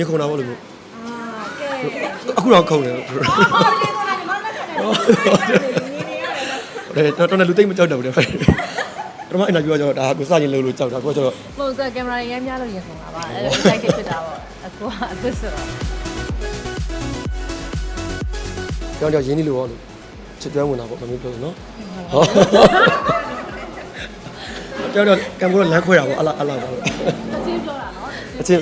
ရင်ခုန်တာပေါ့လို့မျိုးအာကဲအခုတော့ခုန်တယ်အော်ဒီကောင်ကညီမလက်ခံတယ်နေနေရတယ်နော်ဟိုတော်တော်လူသိမ့်မကြောက်တော့ဘူးတဲ့ပထမအင်တာဗျူးကကျတော့ဒါကိုစရင်လို့လို့ကြောက်တာကိုကကျတော့ပုံစံကင်မရာရမ်းများလို့ရင်ခုန်တာပါအဲ့ဒါ excited ဖြစ်တာပေါ့အခုကအသစ်ဆိုတော့ကြောင်ကြောင်ရင်းနေလို့ပေါ့လို့ချစ်ကျွမ်းဝင်တာပေါ့မမျိုးပြောနော်ဟောကြောင်ကြောင်ကံကောလမ်းခွဲတာပေါ့အလားအလားပေါ့အချင်းပြောတာနော်အချင်း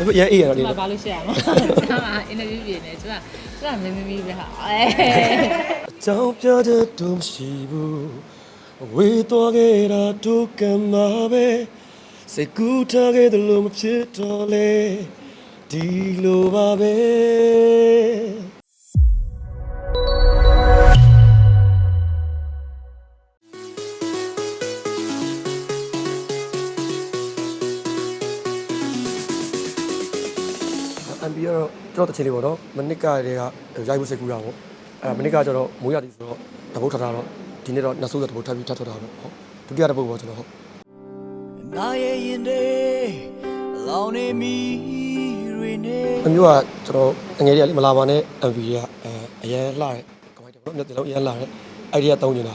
ဒါပေမဲ့ရအေးရတော့ဒီဒီမှာဘာလို့ရှက်ရမလဲကျွန်မအင်တာဗျူးပြင်နေကျွန်မကျွန်မမင်းမီးပဲဟာအဲအကြောင်းပြတဲ့ဒုမရှိဘူးဝေးသွားခဲ့တာဒုက္ခမှာပဲစိတ်ကူးထားခဲ့တယ်လို့မဖြစ်တော့လေဒီလိုပါပဲ အမ်ဘီကတော့ကျွန်တော်တစ်ချိန်လေးပေါ့နော်မနစ်ကတည်းကရိုက်ဖို့စိတ်ကူးတာပေါ့အဲ့မနစ်ကကျတော့မိုးရသည်ဆိုတော့တပုတ်ထထားတော့ဒီနေ့တော့နှစ်ဆိုးဆိုတပုတ်ထပ်ပြီးထပ်ထွက်တာပေါ့ဟုတ်ဒုတိယတပုတ်ပေါ့ကျွန်တော်ဟုတ်ငါရဲ့ရင်တွေအလောင်းနေမီတွေနဲ့အမျိုးကကျွန်တော်ငငယ်လေးကလေမလာပါနဲ့ MV တွေကအဲအရင်လှတဲ့ကမိုက်တယ်ပေါ့နော်မျက်လုံးအရင်လှတဲ့ idea တုံးနေတာ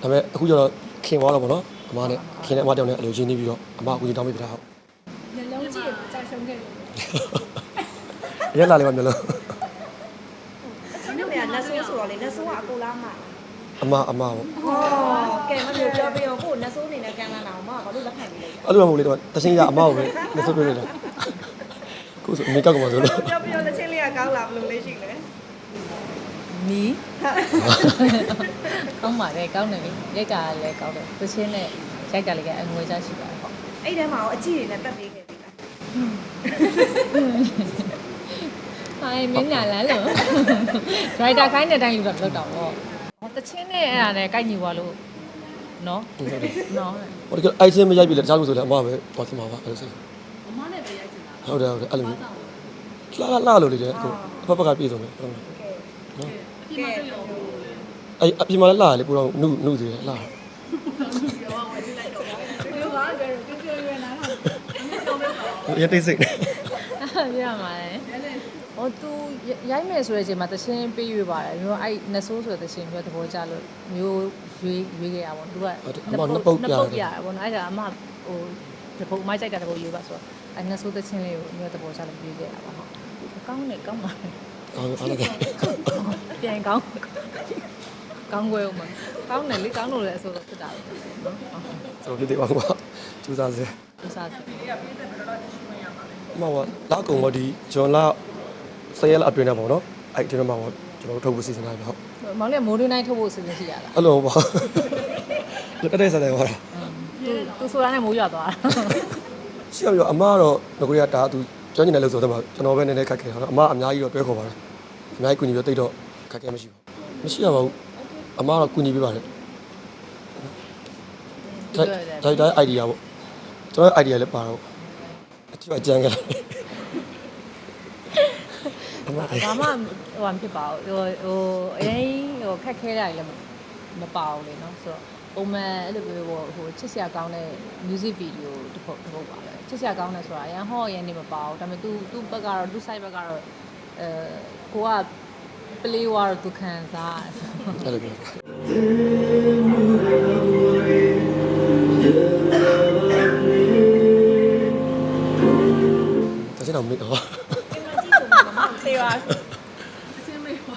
ဒါပေမဲ့အခုကျတော့ခင်သွားတော့ပေါ့နော်အမနဲ့ခင်နဲ့အမတောင်နဲ့အလိုရင်းနေပြီးတော့အမအခုကြီးတောင်းပေးပြတာဟုတ်နှလုံးကြည့်ကြာရှုံးခဲ့တယ် အရင်လှလေးပါမျက်လုံးကျွန်တော်ကနတ်ဆိုးဆိုတော့လေနတ်ဆိုးကအကိုလားမအမအမပေါ့ဟောကဲမလို့ပြောပြရောကိုနတ်ဆိုးအနေနဲ့ကန်လာတာမဘာလို့လက်ခံနေလဲအဲ့လိုမှမဟုတ်လေတော့တချင်းရအမကိုပဲမစိုးပြနေတယ်ခုဆိုမိကောက်ကမှဆိုလို့ပြောပြလက်ချင်းလေးကကောင်းလာဘလို့လေးရှိလဲမီးကောင်းပါလေကောင်းတယ်လေရိုက်တာလည်းကောင်းတယ်သချင်းနဲ့ရိုက်တာလည်းအငွေချရှိပါတယ်ဟုတ်အဲ့ထဲမှာရောအကြည့်တွေနဲ့တက်ပေးခဲ့ပြီလားဟို င်းမင်းညာလန်းလို့ driver ခိုင်းတဲ့အတိုင်းလူတော့လောက်တော့ဗောဟောတချင်းနဲ့အဲ့ဒါနဲ့ကိုက်ညီသွားလို့နော်နော်ဟိုတကယ်အိုက်စင်မရိုက်ပြီလေတခြားလူဆိုလည်းအမပဲသွားခင်ပါပါအဲ့လိုစိတ်အမနဲ့ပဲရိုက်ချင်တာဟုတ်တယ်ဟုတ်တယ်အဲ့လိုမျိုးလှလှလှလို့လေတဲ့အခုအဖက်ဖက်ကပြေဆုံးတယ်ဟုတ်တယ်ကဲအဲ့အပြင်မှာလည်းလှရလေပူတော့နုနုသေးတယ်လှပြောပါကြတယ်ပြောပြောရနာတော့ရတိတ်စိတ်တယ်အဲ့ပြရမှာလေ ဟော तू ရိုက်မယ်ဆိုတဲ့အချိန်မှာတချင်းပေးရွေးပါတယ်မျိုးအဲ့နဆိုးဆိုတဲ့တချင်းမျိုးသဘောကျလို့မျိုးရွေးရွေးခဲ့ရပါဘော तू ကနှစ်ပုတ်ပြရပါတော့အဲ့ဒါအမဟိုတပုတ်မိုက်ကြိုက်တာတပုတ်ရွေးပါဆိုတော့အဲ့နဆိုးတချင်းလေးကိုမျိုးသဘောကျလို့ရွေးခဲ့ရပါဟုတ်ကောင်းတယ်ကောင်းပါကောင်းအားလည်းပြန်ကောင်းကောင်းွယ်ဦးမကောင်းတယ်လေကောင်းလို့လည်းအဆိုတော့ဖြစ်တာပဲနော်ဆိုပြသေးပါကွာကျူစားစေသူစားစအမကလာကုံတော့ဒီဂျွန်လာ ဆယ်ရက်လောက်အတွင်းနဲ့ပေါ့နော်အဲ့ဒီတော့မှကျွန်တော်တို့ထုတ်ဖို့စီစဉ်တာပဲဟုတ်မောင်လေးမိုးရင်းနိုင်ထုတ်ဖို့စဉ်းစားရှိရလားအဲ့လိုပါလက်တက်ဆက်တယ်ဟောတာသူသူဆိုတာနဲ့မိုးရွာသွားတာရှိရပြီးတော့အမကတော့ငကိုရတာသူကျွမ်းကျင်တဲ့လို့ဆိုတော့ကျွန်တော်ပဲနည်းနည်းခက်ခဲတာအမအများကြီးတော့တွဲခေါ်ပါတယ်အများကြီးကူညီပြီးတိတ်တော့ခက်ခဲမရှိဘူးမရှိရပါဘူးအမကတော့ကူညီပေးပါတယ်ဒါဒါဒါ idea ပေါ့ကျွန်တော် idea လည်းပါတော့အချွတ်အကြံခဲ့အမက ဘာမှဟိုမဖြစ်ပါဘူးဟိုဟိုအရင်ဟိုခက်ခဲတာလည်းမပါဘူးလေနော်ဆိုတော့ပုံမှန်အဲ့လိုမျိုးဟိုဟိုချစ်စရာကောင်းတဲ့ music video တစ်ပုတ်တစ်ပုတ်ပါပဲချစ်စရာကောင်းတယ်ဆိုတာအရင်ဟော့ရန်နေမပါဘူးဒါပေမဲ့ तू तू ဘက်ကတော့ तू side ဘက်ကတော့အဲကိုက play war သူခံစားရတယ် အဲ့လိုပြောဒါစတော့မိတော့ သေပါ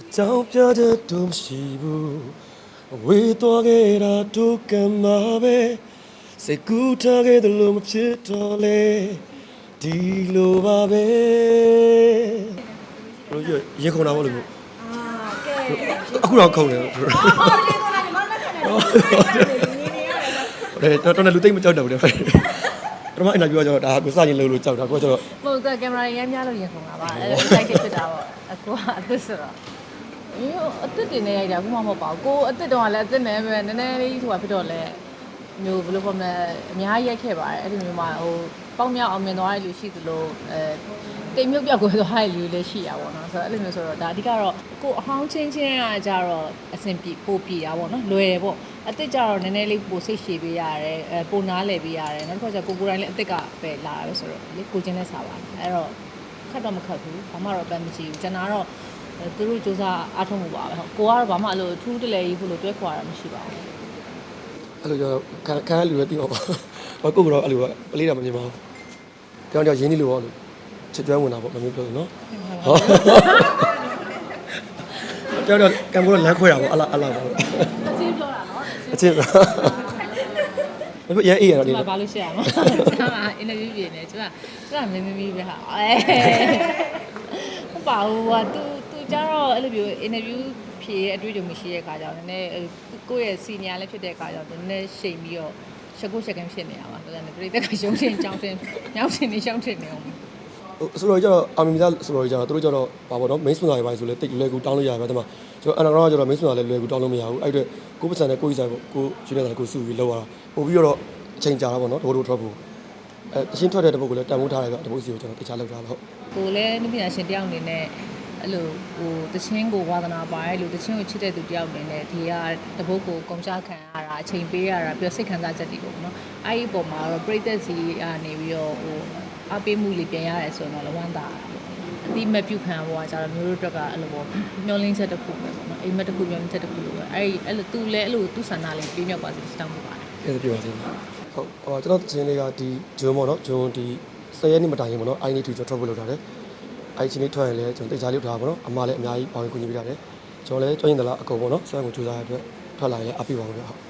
အကြောင်းပြတဲ့ဒုမရှိဘူးဝေးသွားခဲ့တာဒုက္ခမှာပဲစိတ်ကူးထားခဲ့တယ်လို့မဖြစ်တော့လေဒီလိုပါပဲဘလို့ရေခုန်တာပေါ့လို့အာကဲအခုတော့ခုန်တယ်အော်ဒီကောင်ကညီမလက်ခံတယ်နေနေရတယ်နော်တော်တော်လူသိမ့်မကြောက်တော့ဘူးတဲ့ပထမအင်တာဗျူးကကျတော့ဒါကိုစရင်လို့လို့ကြောက်တာကိုကကျတော့ ပုံစံကင်မရာရမ်းများလို့ရင်ခုန်တာပါအဲ့ဒါ excited ဖြစ်တာပေါ့အခုကအသစ်ဆိုတော့မျိုးအသစ်တင်နေရိုက်တာဘူးမှမဟုတ်ပါဘူးကိုအသစ်တော့ကလည်းအသစ်နဲ့ပဲနည်းနည်းလေးဟိုဖြစ်တော့လဲမျိုးဘယ်လိုပြောမလဲအများကြီးရိုက်ခဲ့ပါတယ်အဲ့ဒီမျိုးမှာဟိုပေါက်မြောက်အောင်မြင်သွားတဲ့လူရှိသလိုအဲ တိမ်မြုပ်ပြောက်ကိုသွားရလူလည်းရှိရပါတော့ဆိုတော့အဲ့လိုမျိုးဆိုတော့ဒါအဓိကတော့ကိုအဟောင်းချင်းချင်းကကြတော့အဆင်ပြေပိုပြေတာပေါ့နော်လွယ်တယ်ပေါ့အစ်စ်ကြတော့နည်းနည်းလေးပိုစိတ်ရှည်ပေးရတယ်အဲပိုနားလည်ပေးရတယ်နောက်တစ်ခါကျကိုကိုတိုင်းလည်းအစ်စ်ကပဲလာရပဲဆိုတော့လေကိုချင်းနဲ့စားပါအဲ့တော့ခက်တော့မခက်ဘူးဘာမှတော့ပတ်မကြည့်ဘူးကျွန်တော်တော့သူတို့စူးစမ်းအားထုတ်မှုပါပဲဟုတ်ကိုကတော့ဘာမှအဲ့လိုထူးတလဲကြီးဖို့လို့တွဲခွာတာမရှိပါဘူးအဲ့လိုကျတော့ခန်းခန်းလူပဲတိတော့ပါဘာကိုကတော့အဲ့လိုပဲပလေးတာမမြင်ပါဘူးကြောင်ကြောင်ရင်းနေလို့ပေါ့လို့ ချစ်ကျွမ်းဝင်တာပေါ့မမျိုးပြောလို့နော်ဟုတ်တောင်တောင်ကံကောလမ်းခွဲတာပေါ့အလားအလားပေါ့အချင်းပြောတာနော်အချင်းဘယ်ရအေးရတော့ဒီဒီမှာဘာလို့ရှိရမလဲကျွန်မအင်တာဗျူးပြင်နေကျွန်မကျွန်မမင်းသမီးပဲဟာအဲဟုတ်ပါဘူးကွာ तू तू ကြတော့အဲ့လိုမျိုးအင်တာဗျူးဖြေအတွေ့အကြုံမရှိတဲ့ခါကျတော့နည်းနည်းကိုယ့်ရဲ့စီနီယာလည်းဖြစ်တဲ့ခါကျတော့နည်းနည်းရှိန်ပြီးတော့ရှက်ကိုရှက်ကန်ဖြစ်နေရပါဆိုတော့ပြိတ္တကရုံးတင်ကြောင်းတင်ညောင်းတင်နေရှောင်းတင်နေအောင် ဆိုတော့ကျတော့အာမီမီသားဆိုတော့ကျတော့သူတို့ကျတော့ဘာပေါ့နော် main sponsor တွေပါဆိုလဲတိတ်လွယ်ကူတောင်းလို့ရတယ်ဗျာဒီမှာကျွန်တော် underground ကကျတော့ main sponsor လည်းလွယ်ကူတောင်းလို့မရဘူးအဲ့အတွက်ကိုယ်ပတ်စံနဲ့ကိုယ်ကြီးဆိုင်ပေါ့ကိုကျွေးနေတာကိုစုပြီးလောက်ရတာပို့ပြီးတော့အချိန်ကြာတာပေါ့နော်ဒိုးဒိုးထွက်ဖို့အဲတချင်းထွက်တဲ့တပုတ်ကိုလည်းတန်ဖိုးထားတယ်ဗျာတပုတ်စီကိုကျွန်တော်တခြားလောက်ထားတော့ကိုလည်းနုပညာရှင်တယောက်အနေနဲ့အဲ့လိုဟိုတချင်းကိုဝါသနာပါတယ်လို့တချင်းကိုချစ်တဲ့သူတယောက်အနေနဲ့ဒီကတပုတ်ကိုကုန်ချခံရတာအချိန်ပေးရတာပြီးတော့စိတ်ခံစားချက်တွေပေါ့နော်အဲ့ဒီပုံမှာတော့ပြိသက်စီကနေပြီးတော့ဟို အပေးမှုလေးပြန်ရတယ်ဆိုတော့လည်းဝမ်းသာတာပေါ့အတိမတ်ပြုခံရပေါ်ကကြတော့မျိုးတို့အတွက်ကအဲ့လိုပေါ့မျောလင်းချက်တစ်ခုပဲပေါ့နော်အိမ်မက်တစ်ခုမျောလင်းချက်တစ်ခုလိုပဲအဲ့ဒီအဲ့လိုသူလည်းအဲ့လိုသူ့ဆန္ဒလေးပြင်းမြောက်ပါစေတောင်းပါပါတယ်အဲ့ဒါပြောပါသေးတယ်ဟုတ်ဟောကျွန်တော်တချင်းလေးကဒီဂျွန်းပေါ့နော်ဂျွန်းဒီ10ရက်နေ့မတိုင်ရင်ပေါ့နော် I need to ကျွန်တော်ထွက်ဖို့လုပ်ထားတယ်အဲ့ချင်းလေးထွက်ရင်လည်းကျွန်တော်တိတ်စားလေးထားပါပေါ့နော်အမလည်းအများကြီးပေါင်းကူညီပေးထားတယ်ကျွန်တော်လည်းကျွမ်းရင်တလားအကုန်ပေါ့နော်ဆွမ်းကိုကြိုးစားရတဲ့အတွက်ထွက်လာရင်လည်းအပြည့်ပါဘူးဗျဟုတ်